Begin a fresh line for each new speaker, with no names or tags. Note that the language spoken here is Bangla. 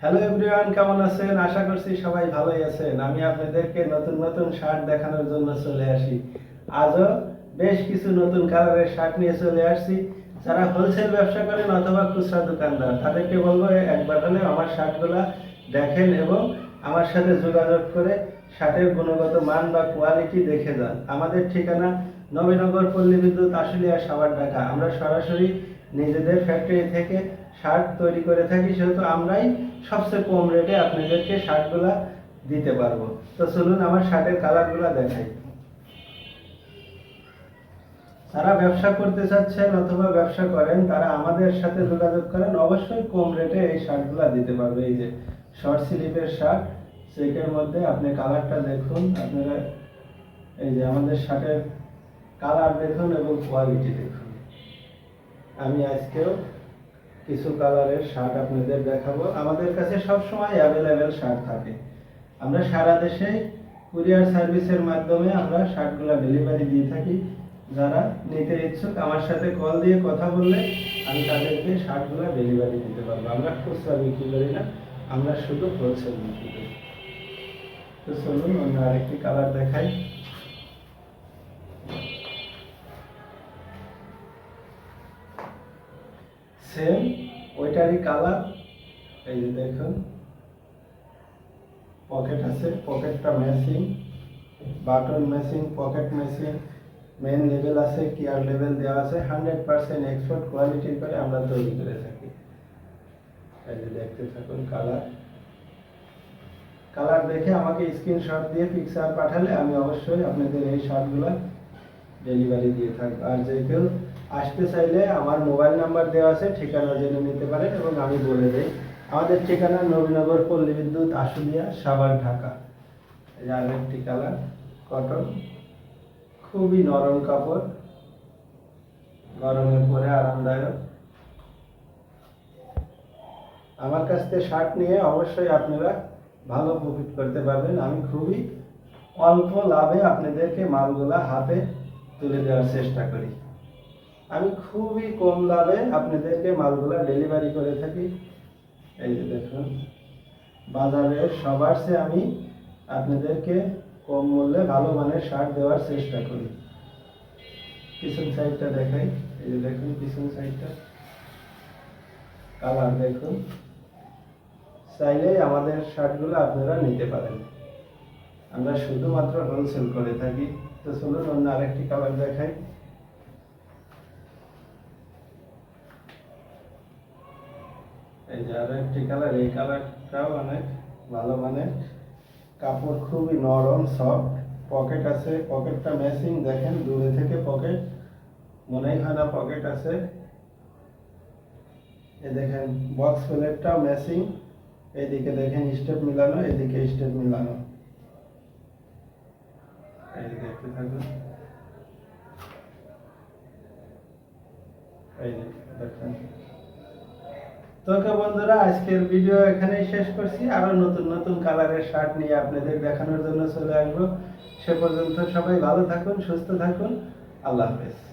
হ্যালো এভরিওয়ান কেমন আছেন? আশা করছি সবাই ভালোই আছেন। আমি আপনাদেরকে নতুন নতুন শার্ট দেখানোর জন্য চলে আসি। আজও বেশ কিছু নতুন কালারের শার্ট নিয়ে চলে আসছি। যারা হোলসেল ব্যবসা করেন অথবা খুচরা দোকানদার, তাদেরকে বলব একবার হলে আমার শার্টগুলা দেখেন এবং আমার সাথে যোগাযোগ করে শার্টের গুণগত মান বা কোয়ালিটি দেখে যান। আমাদের ঠিকানা নবীনগর পল্লী বিদ্যুৎ আশুলিয়া, সাভার, ঢাকা। আমরা সরাসরি নিজেদের ফ্যাক্টরি থেকে শার্ট তৈরি করে থাকি, সেহেতু আমরাই সবচেয়ে কম রেটে আপনাদেরকে শার্টগুলা দিতে পারব। তো চলুন আমার শার্টের কালারগুলা দেখাই। যারা ব্যবসা করতে চাচ্ছেন অথবা ব্যবসা করেন, তারা আমাদের সাথে যোগাযোগ করেন। অবশ্যই কম রেটে এই শার্টগুলা দিতে পারবে। এই যে শর্ট স্লিপের শার্ট চেকের মধ্যে আপনি কালারটা দেখুন। আপনারা এই যে আমাদের শার্টের কালার দেখুন এবং কোয়ালিটি দেখুন। আমি আজকেও কিছু কালারের শার্ট আপনাদের দেখাবো। আমাদের কাছে সব সময় অ্যাভেলেবেল শার্ট থাকে। আমরা সারা দেশে কুরিয়ার সার্ভিসের মাধ্যমে আমরা শার্টগুলো ডেলিভারি দিয়ে থাকি। যারা নিতে ইচ্ছুক, আমার সাথে কল দিয়ে কথা বললে আমি তাদেরকে শার্টগুলো ডেলিভারি দিতে পারব। আমরা খুচরা বিক্রি করি না, আমরা শুধু হোলসেল বিক্রি করি। তো চলুন, অন্য আরেকটি কালার দেখাই। সেম ওইটারই কালার এই যে দেখুন পকেট আছে পকেটটা matching button matching pocket matching main level আছে কেয়ার লেভেল দেওয়া আছে হান্ড্রেড পার্সেন্ট এক্সপোর্ট কোয়ালিটির করে আমরা তৈরি করে থাকি। এই যে দেখতে থাকুন কালার কালার দেখে আমাকে স্ক্রিনশট দিয়ে পিকচার পাঠালে আমি অবশ্যই আপনাদের এই শার্টগুলো ডেলিভারি দিয়ে থাকব। আর যে আসতে চাইলে আমার মোবাইল নাম্বার দেওয়া আছে, ঠিকানা জেনে নিতে পারেন এবং আমি বলে দিই। আমাদের ঠিকানা নবীনগর পল্লী বিদ্যুৎ, আশুলিয়া, সাভার, ঢাকা। আরেকটি কালার, কটন। খুবই নরম কাপড়। গরমের পরে আরামদায়ক। আমার কাছ থেকে শার্ট নিয়ে অবশ্যই আপনারা ভালো প্রফিট করতে পারবেন। আমি খুবই অল্প লাভে আপনাদেরকে মালগুলা হাতে তুলে দেওয়ার চেষ্টা করি। আমি খুবই কম দামে আপনাদেরকে মালগুলা ডেলিভারি করে থাকি। এই যে দেখুন, বাজারে সবার চেয়ে আমি আপনাদেরকে কম মূল্যে ভালো মানের শার্ট দেওয়ার চেষ্টা করি। পিছন সাইডটা দেখাই, এই যে দেখুন পিছন সাইডটা। কালার দেখুন। চাইলে আমাদের শার্টগুলো আপনারা নিতে পারেন। আমরা শুধুমাত্র হোলসেল করে থাকি। তো চলুন অন্য আরেকটি কালার দেখাই। এই যে আরও একটি কালার এই কালারটাও অনেক ভালো মানের। কাপড় খুবই নরম সফট পকেট আছে পকেটটা ম্যাচিং দেখেন, দূরে থেকে পকেট মনেই হয় না পকেট আছে। এ দেখেন বক্স প্লেটটাও ম্যাচিং এইদিকে দেখেন স্টেপ মিলানো, এদিকে স্টেপ মিলানো। এই দেখতে থাকুন। এই দেখেন। তো ওকে বন্ধুরা, আজকের ভিডিও এখানেই শেষ করছি। আরও নতুন নতুন কালারের শার্ট নিয়ে আপনাদের দেখানোর জন্য চলে আসব। সে পর্যন্ত সবাই ভালো থাকুন, সুস্থ থাকুন। আল্লাহ হাফেজ।